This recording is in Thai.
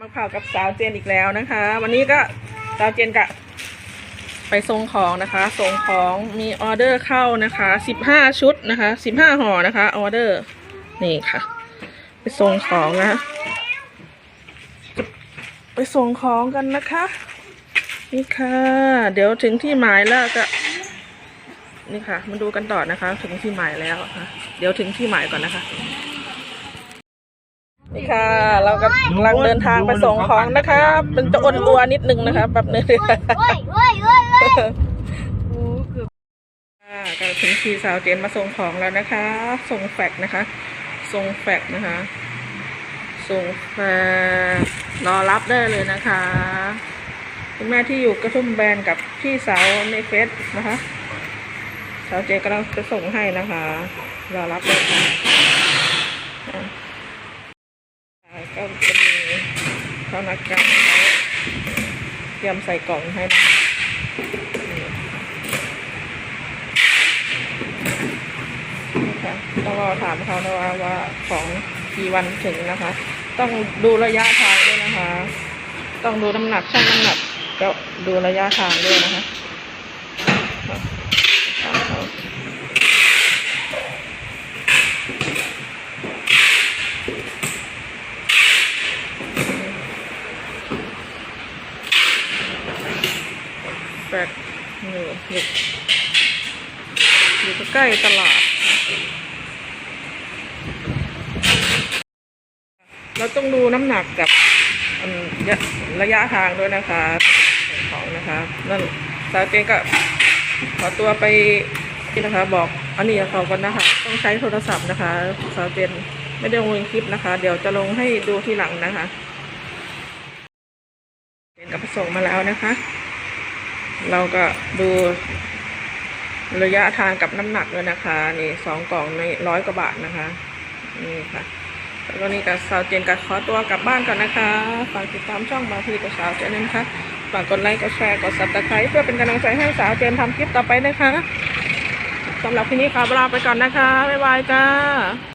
มาเผากับสาวเจนอีกแล้วนะคะ วันนี้ก็สาวเจนกะไปส่งของนะคะ ส่งของมีออเดอร์เข้านะคะสิบห้าชุดนะคะสิบห้าห่อนะคะออเดอร์นี่ค่ะ ไปส่งของนะไปส่งของกันนะคะ นี่ค่ะ เดี๋ยวถึงที่หมายแล้วก็นี่ค่ะ มาดูกันต่อนะคะ ถึงที่หมายแล้วค่ะ เดี๋ยวถึงที่หมายก่อนนะคะ นี่ค่ะ เรากำลังเดินทางไปส่งของนะคะเป็นจะอ้วนอัวนิดนึงนะคะแบบนึงเฮ้ยเฮ้ยเฮ้ยเฮ้ยค่ะก็ถึงทีสาวเจนมาส่งของแล้วนะคะ ส่งแฟกซ์นะคะ ส่งแฟกซ์นะคะ ส่งแฟกซ์รอรับได้เลยนะคะคุณแม่ที่อยู่กระทุ่มแบนกับพี่สาวในเฟซนะคะ สาวเจนกำลังจะส่งให้นะคะ รอรับเลยค่ะอะอ่าก็จะมี ข้านักกันเตรียมใส่กล่องให้นะคะต้องรอถามเขานะว่าว่าของกี่วันถึงนะคะ ต้องดูระยะทางด้วยนะคะ ต้องดูน้ำหนักชั่งน้ำหนักก็ดูระยะทางด้วยนะคะ แปดหนึ่งอยู่อยู่ใกล้ตลาด เราต้องดูน้ำหนักกับอันยะระยะทางด้วยนะคะของนะคะนั่นสาวเจนก็ขอตัวไปนี่นะคะ บอกอันนี้ขากันนะคะ ต้องใช้โทรศัพท์นะคะสาวเจนไม่ได้ลงคลิปนะคะ เดี๋ยวจะลงให้ดูทีหลังนะคะเจนกับส่งมาแล้วนะคะ เราก็ดูระยะทางกับน้ำหนักด้วยนะคะ นี่สองกล่องในร้อยกว่าบาทนะคะ นี่ค่ะแล้วก็นี่กับสาวเจนกับขอตัวกลับบ้านก่อนนะคะ ฝากติดตามช่องบางพีกับสาวเจนนะคะฝากกดไลค์กดแชร์กดซับสไครต์เพื่อเป็นกำลังใจให้สาวเจนทำคลิปต่อไปนะคะสำหรับคลิปนี้ขอลาไปก่อนนะคะบ๊ายบายจ้า